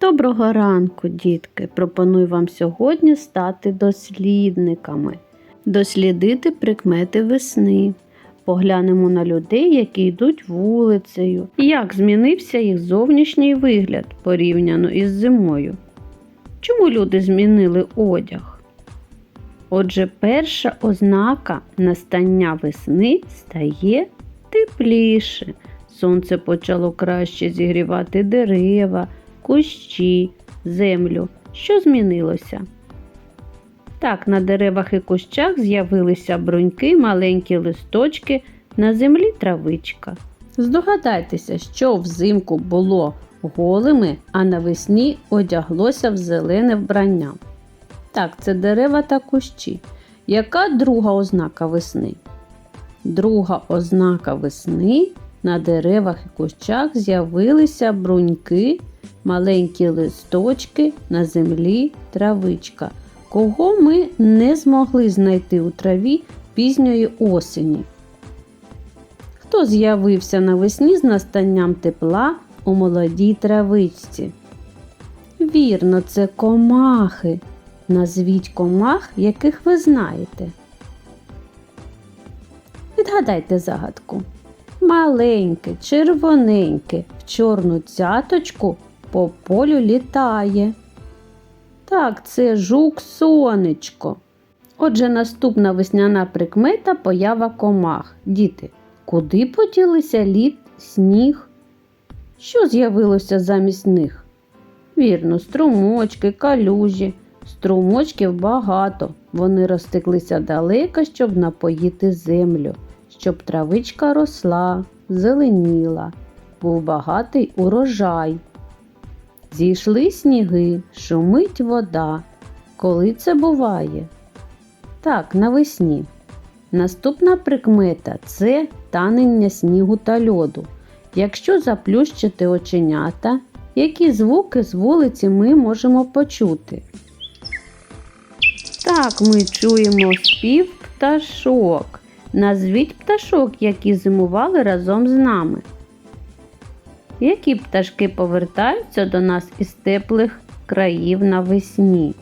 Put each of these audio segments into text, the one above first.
Доброго ранку, дітки! Пропоную вам сьогодні стати дослідниками, дослідити прикмети весни. Поглянемо на людей, які йдуть вулицею, як змінився їх зовнішній вигляд порівняно із зимою. Чому люди змінили одяг? Отже, перша ознака настання весни стає тепліше. Сонце почало краще зігрівати дерева, кущі, землю. Що змінилося? Так, на деревах і кущах з'явилися бруньки, маленькі листочки, на землі травичка. Здогадайтеся, що взимку було голими, а навесні одяглося в зелене вбрання. Так, це дерева та кущі. Яка друга ознака весни? Друга ознака весни на деревах і кущах з'явилися бруньки, маленькі листочки, на землі травичка, кого ми не змогли знайти у траві пізньої осені. Хто з'явився навесні з настанням тепла у молодій травичці? Вірно, це комахи. Назвіть комах, яких ви знаєте. Відгадайте загадку. Маленьке, червоненьке, в чорну цяточку по полю літає. Так, це жук сонечко. Отже, наступна весняна прикмета поява комах. Діти, куди поділися лід, сніг? Що з'явилося замість них? Вірно, струмочки, калюжі. Струмочків багато. Вони розтеклися далеко, щоб напоїти землю, щоб травичка росла, зеленіла, був багатий урожай. Зійшли сніги, шумить вода. Коли це буває? Так, навесні. Наступна прикмета це танення снігу та льоду. Якщо заплющити оченята, які звуки з вулиці ми можемо почути? Так, ми чуємо спів пташок. Назвіть пташок, які зимували разом з нами. Які пташки повертаються до нас із теплих країв навесні?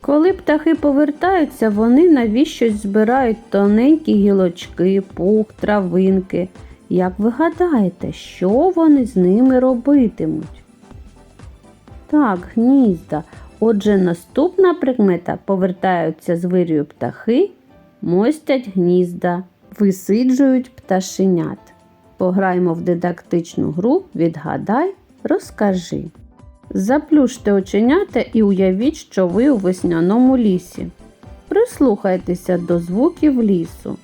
Коли птахи повертаються, вони навіщось збирають тоненькі гілочки, пух, травинки. Як ви гадаєте, що вони з ними робитимуть? Так, гнізда. Отже, наступна прикмета повертаються з вирію птахи, мостять гнізда, висиджують пташенят. Пограємо в дидактичну гру Відгадай, розкажи. Заплющте оченята і уявіть, що ви у весняному лісі. Прислухайтеся до звуків лісу,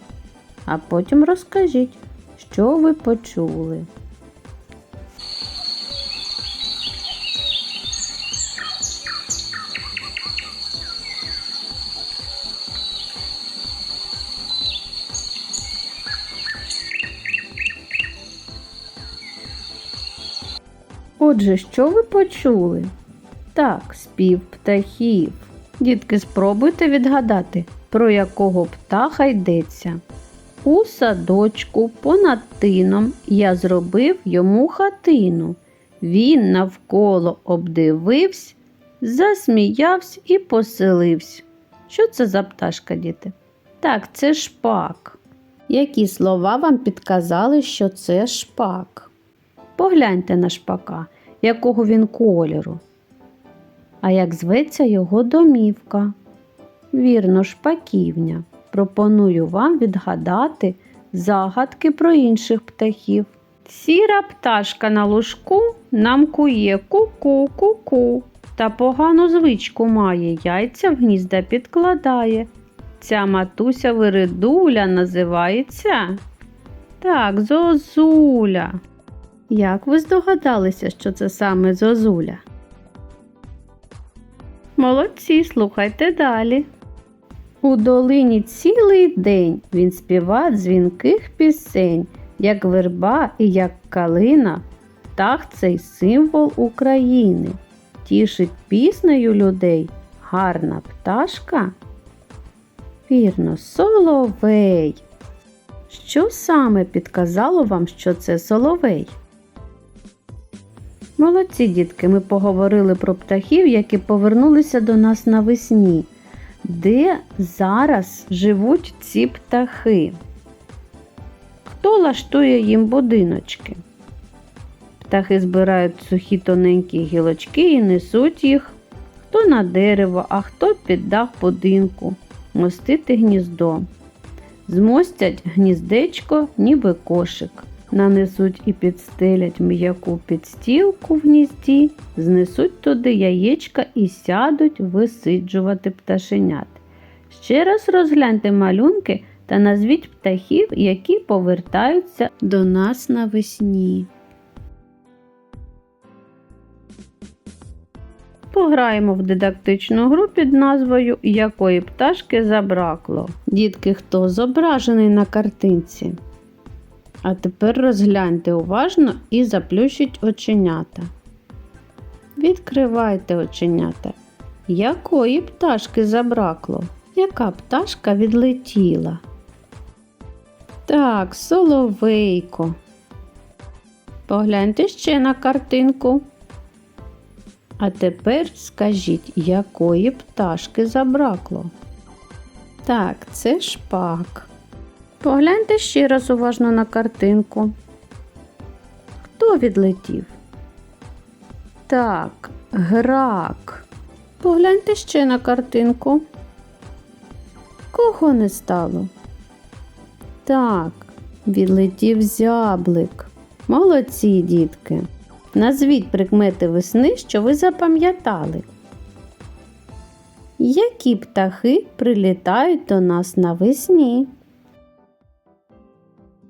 а потім розкажіть, що ви почули. Отже, що ви почули? Так, спів птахів. Дітки, спробуйте відгадати, про якого птаха йдеться. У садочку понад тином я зробив йому хатину. Він навколо обдивився, засміявся і поселився. Що це за пташка, діти? Так, це шпак. Які слова вам підказали, що це шпак? Погляньте на шпака, якого він кольору. А як зветься його домівка? Вірно, шпаківня. Пропоную вам відгадати загадки про інших птахів. Сіра пташка на лужку нам кує ку-ку, ку-ку. Та погану звичку має, яйця в гнізда підкладає. Ця матуся виридуля називається. Так, зозуля. Як ви здогадалися, що це саме зозуля? Молодці, слухайте далі. У долині цілий день він співа дзвінких пісень, як верба і як калина, птах цей символ України. Тішить піснею людей гарна пташка. Вірно, соловей. Що саме підказало вам, що це соловей? Молодці дітки, ми поговорили про птахів, які повернулися до нас навесні. Де зараз живуть ці птахи? Хто лаштує їм будиночки? Птахи збирають сухі тоненькі гілочки і несуть їх хто на дерево, а хто під дах будинку, мостити гніздо. Змостять гніздечко, ніби кошик. Нанесуть і підстелять м'яку підстілку в гнізді, знесуть туди яєчка і сядуть висиджувати пташенят. Ще раз розгляньте малюнки та назвіть птахів, які повертаються до нас навесні. Пограємо в дидактичну гру під назвою Якої пташки забракло. Дітки, хто зображений на картинці? А тепер розгляньте уважно і заплющіть оченята. Відкривайте оченята. Якої пташки забракло? Яка пташка відлетіла? Так, соловейко. Погляньте ще на картинку. А тепер скажіть, якої пташки забракло? Так, це шпак. Погляньте ще раз уважно на картинку. Хто відлетів? Так, грак. Погляньте ще на картинку. Кого не стало? Так, відлетів зяблик. Молодці, дітки. Назвіть прикмети весни, що ви запам'ятали. Які птахи прилітають до нас навесні?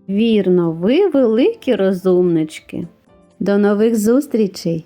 Вірно, ви великі розумнички. До нових зустрічей!